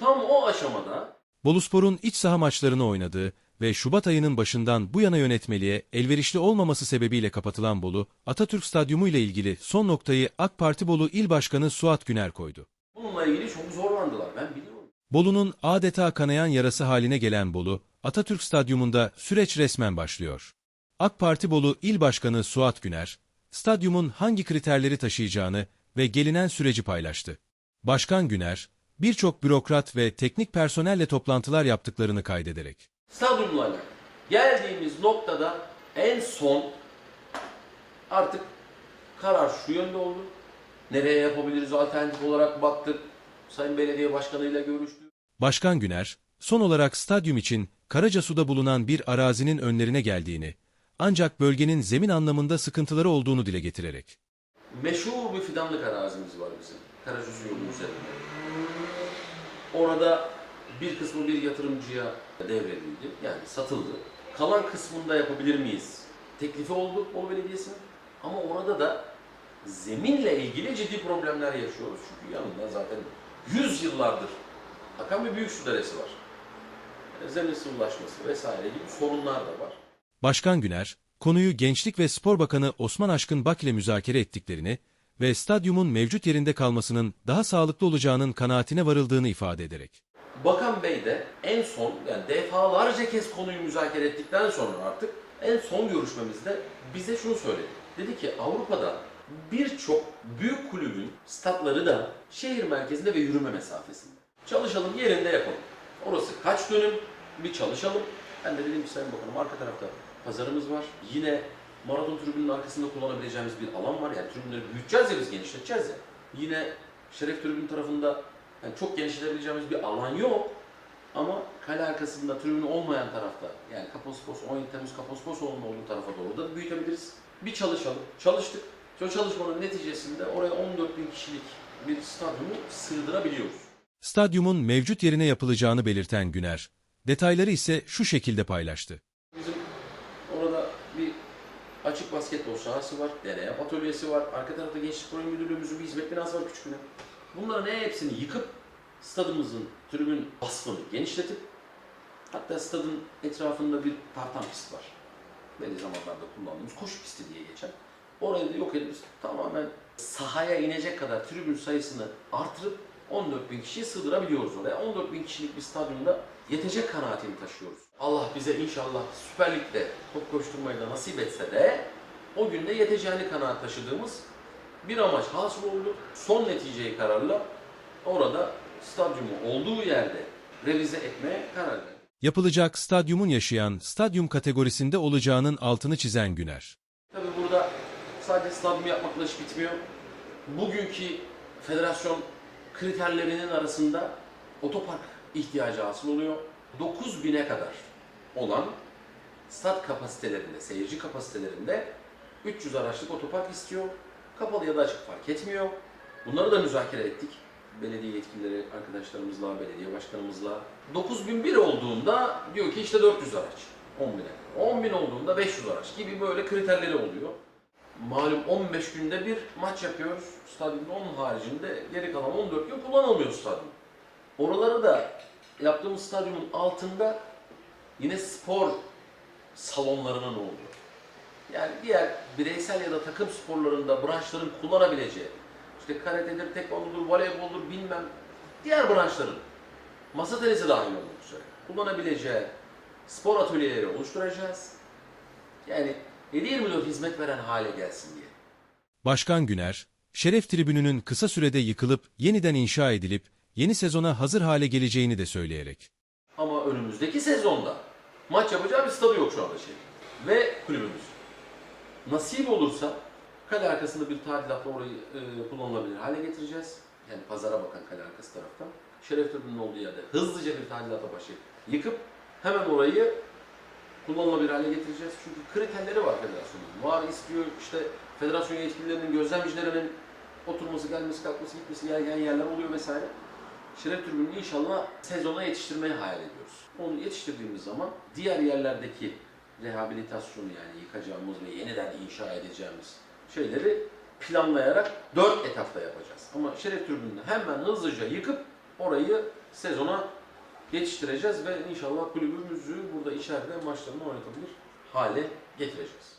Tam o aşamada Boluspor'un iç saha maçlarını oynadığı ve Şubat ayının başından bu yana yönetmeliğe elverişli olmaması sebebiyle kapatılan Bolu, Atatürk Stadyumu ile ilgili son noktayı AK Parti Bolu İl Başkanı Suat Güner koydu. bununla ilgili çok zorlandılar. Ben biliyorum. Bolu'nun adeta kanayan yarası haline gelen Bolu, Atatürk Stadyumunda süreç resmen başlıyor. AK Parti Bolu İl Başkanı Suat Güner, stadyumun hangi kriterleri taşıyacağını ve gelinen süreci paylaştı. Başkan Güner, birçok bürokrat ve teknik personelle toplantılar yaptıklarını kaydederek, Stadyumla alakalı. Geldiğimiz noktada en son artık karar şu yönde oldu. Nereye yapabiliriz alternatif olarak baktık. Sayın Belediye Başkanı'yla görüştük. Başkan Güner, son olarak stadyum için Karacasu'da bulunan bir arazinin önlerine geldiğini, ancak bölgenin zemin anlamında sıkıntıları olduğunu dile getirerek, Meşhur bir fidanlık arazimiz var bizim. Karacasu yolu üzerinde. Orada bir kısmı bir yatırımcıya devredildi. Yani satıldı. Kalan kısmında yapabilir miyiz? Teklifi oldu Bolu Belediyesi'nin. Ama orada da zeminle ilgili ciddi problemler yaşıyoruz. Çünkü yanında zaten 100 yıllardır akan bir büyük su deresi var. Zemin sıvılaşması vesaire gibi sorunlar da var. Başkan Güner, konuyu Gençlik ve Spor Bakanı Osman Aşkın Bak ile müzakere ettiklerini ve stadyumun mevcut yerinde kalmasının daha sağlıklı olacağının kanaatine varıldığını ifade ederek, Bakan Bey de en son yani defalarca kez konuyu müzakere ettikten sonra artık en son görüşmemizde bize şunu söyledi. Dedi ki Avrupa'da birçok büyük kulübün statları da şehir merkezinde ve yürüme mesafesinde. Çalışalım yerinde yapalım. Orası kaç dönüm bir çalışalım. Ben de dedim ki Sayın Bakanım arka tarafta pazarımız var. Yine maraton tribünün arkasında kullanabileceğimiz bir alan var. Yani tribünleri büyüteceğiz ya biz genişleteceğiz ya. Yine şeref tribün tarafında yani çok genişletebileceğimiz bir alan yok. Ama kale arkasında tribünü olmayan tarafta yani Kapospos, 17 Temmuz Kapospos olduğu tarafa doğru da büyütebiliriz. Bir çalışalım. Çalıştık. O çalışmanın neticesinde oraya 14 bin kişilik bir stadyumu sığdırabiliyoruz. stadyumun mevcut yerine yapılacağını belirten Güner, detayları ise şu şekilde paylaştı. Açık basketbol sahası var, deney atölyesi var, arka tarafta Gençlik İl Müdürlüğümüzün bir hizmet binası var küçük bina. Bunların hepsini yıkıp stadımızın tribün vasfını genişletip hatta stadın etrafında bir tartan pist var. Belli zamanlarda kullandığımız koşu pisti diye geçer. Orayı da yok edip tamamen sahaya inecek kadar tribün sayısını artırıp 14 bin kişiyi sığdırabiliyoruz oraya. 14 bin kişilik bir stadyumda yetecek kanaatini taşıyoruz. Allah bize inşallah Süper Lig'de top koşturmayı da nasip etse de o günde yeteceğini kanaat taşıdığımız bir amaç hasıl oldu. Son neticeyi kararla orada stadyumu olduğu yerde revize etmeye karar verdik. Yapılacak stadyumun yaşayan stadyum kategorisinde olacağının altını çizen Güner. Tabii burada sadece stadyum yapmakla iş bitmiyor. Bugünkü federasyon kriterlerinin arasında otopark ihtiyacı hasıl oluyor. 9000'e kadar olan stat kapasitelerinde, seyirci kapasitelerinde 300 araçlık otopark istiyor. Kapalı ya da açık fark etmiyor. Bunları da müzakere ettik. Belediye yetkilileri arkadaşlarımızla, belediye başkanımızla. 9001 olduğunda diyor ki işte 400 araç. 10.000'e. 10.000 olduğunda 500 araç gibi böyle kriterleri oluyor. Malum 15 günde bir maç yapıyoruz. Stadyumun onun haricinde geri kalan 14 gün kullanılmıyor stadyum. Oraları da yaptığımız stadyumun altında yine spor salonlarının olduğu. Yani diğer bireysel ya da takım sporlarında branşların kullanabileceği, işte karatedir, tekvandodur, voleyboldur bilmem diğer branşların masa tenisi dahil olmak üzere kullanabileceği spor atölyeleri oluşturacağız. Yani 7-24 hizmet veren hale gelsin diye. Başkan Güner, Şeref Tribünü'nün kısa sürede yıkılıp yeniden inşa edilip yeni sezona hazır hale geleceğini de söyleyerek. Ama önümüzdeki sezonda maç yapacağı bir stadı yok şu anda şey. Ve kulübümüz. Nasip olursa kale arkasında bir tadilatla orayı e, kullanılabilir hale getireceğiz. Yani pazara bakan kale arkası taraftan. Şeref Tribünü'nün olduğu yerde hızlıca bir tadilata başlayıp yıkıp hemen orayı kullanılabilir hale getireceğiz. Çünkü kriterleri var federasyonun. Var istiyor işte federasyon yetkililerinin, gözlemcilerinin oturması, gelmesi, kalkması, gitmesi gereken yerler oluyor vesaire. Şeref Tribünü'nü inşallah sezona yetiştirmeyi hayal ediyoruz. Onu yetiştirdiğimiz zaman diğer yerlerdeki rehabilitasyonu yani yıkacağımız ve yeniden inşa edeceğimiz şeyleri planlayarak dört etapta yapacağız. Ama Şeref Tribünü'nü hemen hızlıca yıkıp orayı sezona yetiştireceğiz ve inşallah kulübümüzü burada içeride maçlarını oynatabilir hale getireceğiz.